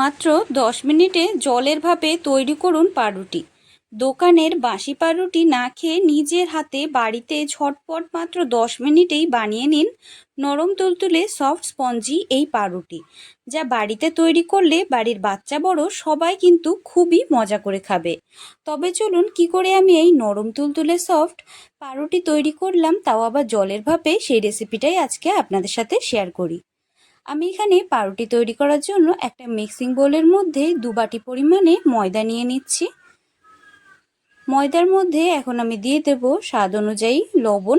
মাত্র দশ মিনিটে জলের ভাপে তৈরি করুন পাউরুটি। দোকানের বাসি পাউরুটি না খেয়ে নিজের হাতে বাড়িতে ঝটপট মাত্র দশ মিনিটেই বানিয়ে নিন নরম তুলতুলে সফট স্পঞ্জি এই পাউরুটি, যা বাড়িতে তৈরি করলে বাড়ির বাচ্চা বড় সবাই কিন্তু খুবই মজা করে খাবে। তবে চলুন কি করে আমি এই নরম তুলতুলে সফট পাউরুটি তৈরি করলাম তাও আবার জলের ভাপে সেই রেসিপিটাই আজকে আপনাদের সাথে শেয়ার করি। আমি এখানে পাউরুটি তৈরি করার জন্য একটা মিক্সিং বোলের মধ্যে দু বাটি পরিমাণে ময়দা নিয়ে নিচ্ছি। ময়দার মধ্যে এখন আমি দিয়ে দেব স্বাদ অনুযায়ী লবণ।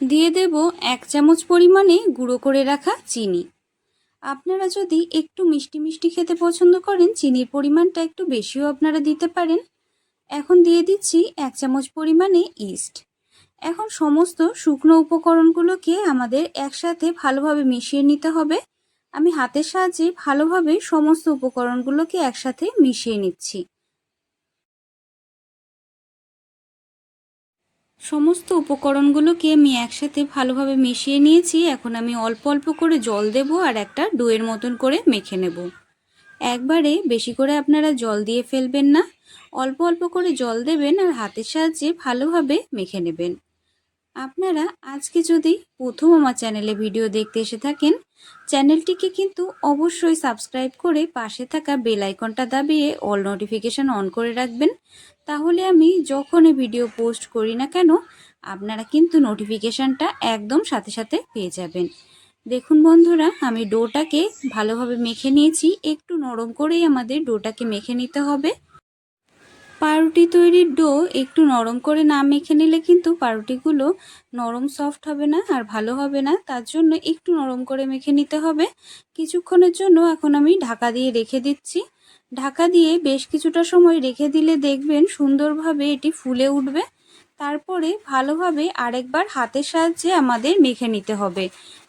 দিয়ে দেব এক চামচ পরিমাণে গুঁড়ো করে রাখা চিনি। আপনারা যদি একটু মিষ্টি মিষ্টি খেতে পছন্দ করেন, চিনির পরিমাণটা একটু বেশিও আপনারা দিতে পারেন। এখন দিয়ে দিচ্ছি এক চামচ পরিমাণে ইস্ট। এখন সমস্ত শুকনো উপকরণগুলোকে আমাদের একসাথে ভালোভাবে মিশিয়ে নিতে হবে। আমি হাতের সাহায্যে ভালোভাবে সমস্ত উপকরণগুলোকে একসাথে মিশিয়ে নিচ্ছি। সমস্ত উপকরণগুলোকে আমি একসাথে ভালোভাবে মিশিয়ে নিয়েছি। এখন আমি অল্প অল্প করে জল দেব আর একটা ডোয়ের মতন করে মেখে নেব। একবারে বেশি করে আপনারা জল দিয়ে ফেলবেন না। অল্প অল্প করে জল দেবেন আর হাতের সাহায্যে ভালোভাবে মেখে নেবেন। আপনারা আজকে যদি প্রথম আমার চ্যানেলে ভিডিও দেখতে এসে থাকেন, চ্যানেলটিকে কিন্তু অবশ্যই সাবস্ক্রাইব করে পাশে থাকা বেল আইকনটা দাবিয়ে অল নোটিফিকেশান অন করে রাখবেন। তাহলে আমি যখনই ভিডিও পোস্ট করি না কেন, আপনারা কিন্তু নোটিফিকেশানটা একদম সাথে সাথে পেয়ে যাবেন। দেখুন বন্ধুরা, আমি ডোটাকে ভালোভাবে মেখে নিয়েছি। একটু নরম করেই আমাদের ডোটাকে মেখে নিতে হবে। পাউরুটি তৈরির ডো একটু নরম করে না মেখে নিলে কিন্তু পাউরুটিগুলো নরম সফট হবে না আর ভালো হবে না। তার জন্য একটু নরম করে মেখে নিতে হবে। কিছুক্ষণের জন্য এখন আমি ঢাকা দিয়ে রেখে দিচ্ছি। ঢাকা দিয়ে বেশ কিছুটা সময় রেখে দিলে দেখবেন সুন্দরভাবে এটি ফুলে উঠবে। তারপরে ভালোভাবে আরেকবার হাতের সাহায্যে আমাদের মেখে নিতে হবে।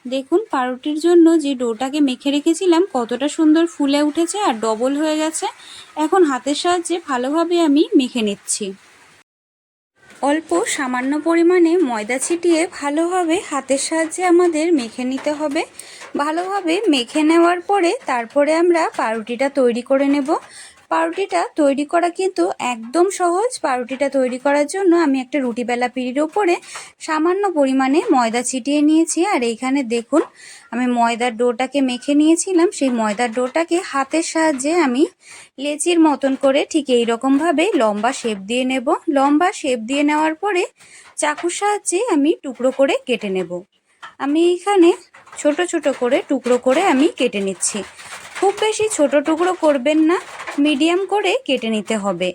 দেখুন, পাউরুটির জন্য যে ডোটাকে মেখে রেখেছিলাম, কতটা সুন্দর ফুলে উঠেছে আর ডবল হয়ে গেছে। এখন হাতের সাহায্যে ভালোভাবে আমি মেখে নিচ্ছি। অল্প সামান্য পরিমাণে ময়দা ছিটিয়ে ভালোভাবে হাতের সাহায্যে আমাদের মেখে নিতে হবে। ভালোভাবে মেখে নেওয়ার পরে তারপরে আমরা পাউরুটিটা তৈরি করে নেব। পাউরুটিটা তৈরি করা কিন্তু একদম সহজ। পাউরুটিটা তৈরি করার জন্য আমি একটা রুটি বেলা পিড়ির ওপরে সামান্য পরিমাণে ময়দা ছিটিয়ে নিয়েছি। আর এইখানে দেখুন, আমি ময়দার ডোটাকে মেখে নিয়েছিলাম। সেই ময়দার ডোটাকে হাতের সাহায্যে আমি লেচির মতন করে ঠিক এই রকমভাবে লম্বা শেপ দিয়ে নেব। লম্বা শেপ দিয়ে নেওয়ার পরে চাকুর সাহায্যে আমি টুকরো করে কেটে নেব। আমি এখানে ছোট ছোট করে টুকরো করে আমি কেটে নিচ্ছি। খুব বেশি ছোট টুকরো করবেন না, মিডিয়াম করে কেটে নিতে হবে।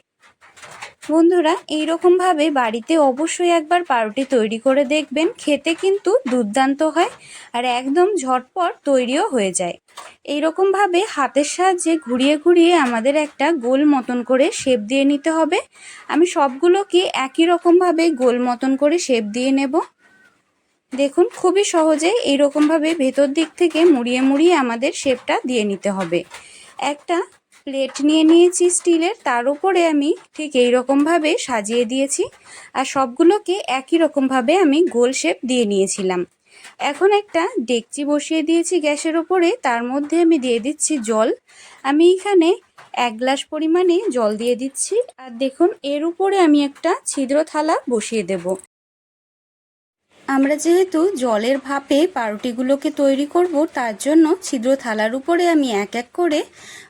বন্ধুরা, এইরকমভাবে বাড়িতে অবশ্যই একবার পাউরুটি তৈরি করে দেখবেন, খেতে কিন্তু দুর্দান্ত হয় আর একদম ঝটপট তৈরিও হয়ে যায়। এই এইরকমভাবে হাতের সাহায্যে ঘুরিয়ে ঘুরিয়ে আমাদের একটা গোল মতন করে শেপ দিয়ে নিতে হবে। আমি সবগুলোকে একই রকমভাবে গোল মতন করে শেপ দিয়ে নেব। দেখুন, খুবই সহজে এইরকমভাবে ভেতর দিক থেকে মুড়িয়ে মুড়িয়ে আমাদের শেপটা দিয়ে নিতে হবে। একটা প্লেট নিয়ে নিয়েছি স্টিলের, তার উপরে আমি ঠিক এই রকমভাবে সাজিয়ে দিয়েছি আর সবগুলোকে একই রকমভাবে আমি গোল শেপ দিয়ে নিয়েছিলাম। এখন একটা ডেকচি বসিয়ে দিয়েছি গ্যাসের ওপরে তার মধ্যে আমি দিয়ে দিচ্ছি জল। আমি এখানে এক গ্লাস পরিমাণে জল দিয়ে দিচ্ছি আর দেখুন, এর উপরে আমি একটা ছিদ্র থালা বসিয়ে দেব। আমরা যেহেতু জলের ভাপে পাউরুটিগুলোকে তৈরি করব, তার জন্য ছিদ্র থালার উপরে আমি এক এক করে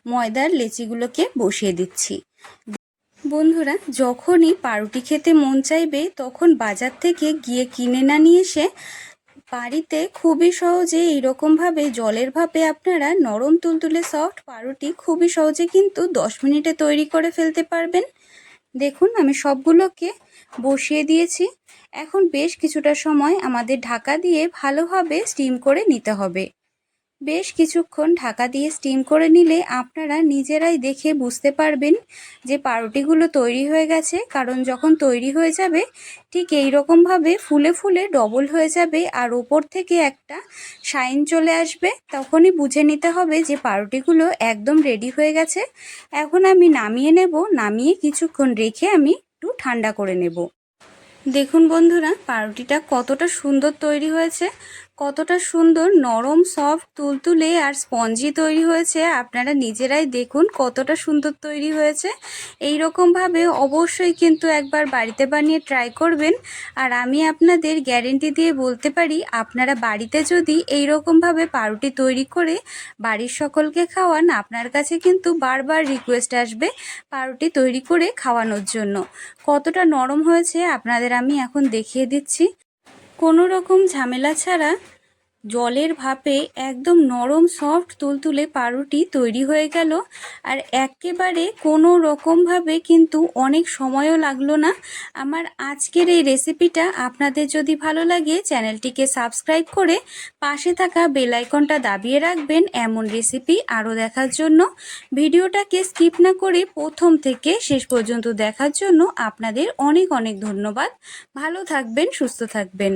ময়দার লেচিগুলোকে বসিয়ে দিচ্ছি। বন্ধুরা, যখনই পাউরুটি খেতে মন চাইবে, তখন বাজার থেকে গিয়ে কিনে না নিয়ে এসে বাড়িতে খুবই সহজে এইরকমভাবে জলের ভাপে আপনারা নরম তুলতুলে সফট পাউরুটি খুবই সহজে কিন্তু দশ মিনিটে তৈরি করে ফেলতে পারবেন। দেখুন, আমি সবগুলোকে বসিয়ে দিয়েছি। এখন বেশ কিছুটা সময় আমাদের ঢাকা দিয়ে ভালোভাবে স্টিম করে নিতে হবে। বেশ কিছুক্ষণ ঢাকা দিয়ে স্টিম করে নিলে আপনারা নিজেরাই দেখে বুঝতে পারবেন যে পাউরুটিগুলো তৈরি হয়ে গেছে। কারণ যখন তৈরি হয়ে যাবে, ঠিক এই রকমভাবে ফুলে ফুলে ডবল হয়ে যাবে আর ওপর থেকে একটা শাইন চলে আসবে। তখনই বুঝে নিতে হবে যে পাউরুটিগুলো একদম রেডি হয়ে গেছে। এখন আমি নামিয়ে নেব। নামিয়ে কিছুক্ষণ রেখে আমি একটু ঠান্ডা করে নেব। দেখুন বন্ধুরা, পাউরুটিটা কতটা সুন্দর তৈরি হয়েছে। কতটা সুন্দর নরম, সফট, তুলতুলে আর স্পঞ্জি তৈরি হয়েছে। আপনারা নিজেরাই দেখুন কতটা সুন্দর তৈরি হয়েছে। এই রকমভাবে অবশ্যই কিন্তু একবার বাড়িতে বানিয়ে ট্রাই করবেন। আর আমি আপনাদের গ্যারেন্টি দিয়ে বলতে পারি, আপনারা বাড়িতে যদি এই রকমভাবে পাউরুটি তৈরি করে বাড়ির সকলকে খাওয়ান, আপনার কাছে কিন্তু বারবার রিকোয়েস্ট আসবে পাউরুটি তৈরি করে খাওয়ানোর জন্য। কতটা নরম হয়েছে আপনাদের আমি এখন দেখিয়ে দিচ্ছি। কোনো রকম ঝামেলা ছাড়া জলের ভাপে একদম নরম সফট তুলতুলে পাউরুটি তৈরি হয়ে গেল। আর একেবারে কোনো রকমভাবে কিন্তু অনেক সময়ও লাগল না। আমার আজকের এই রেসিপিটা আপনাদের যদি ভালো লাগে, চ্যানেলটিকে সাবস্ক্রাইব করে পাশে থাকা বেল আইকনটা দাবিয়ে রাখবেন এমন রেসিপি আরও দেখার জন্য। ভিডিওটাকে স্কিপ না করে প্রথম থেকে শেষ পর্যন্ত দেখার জন্য আপনাদের অনেক অনেক ধন্যবাদ। ভালো থাকবেন, সুস্থ থাকবেন।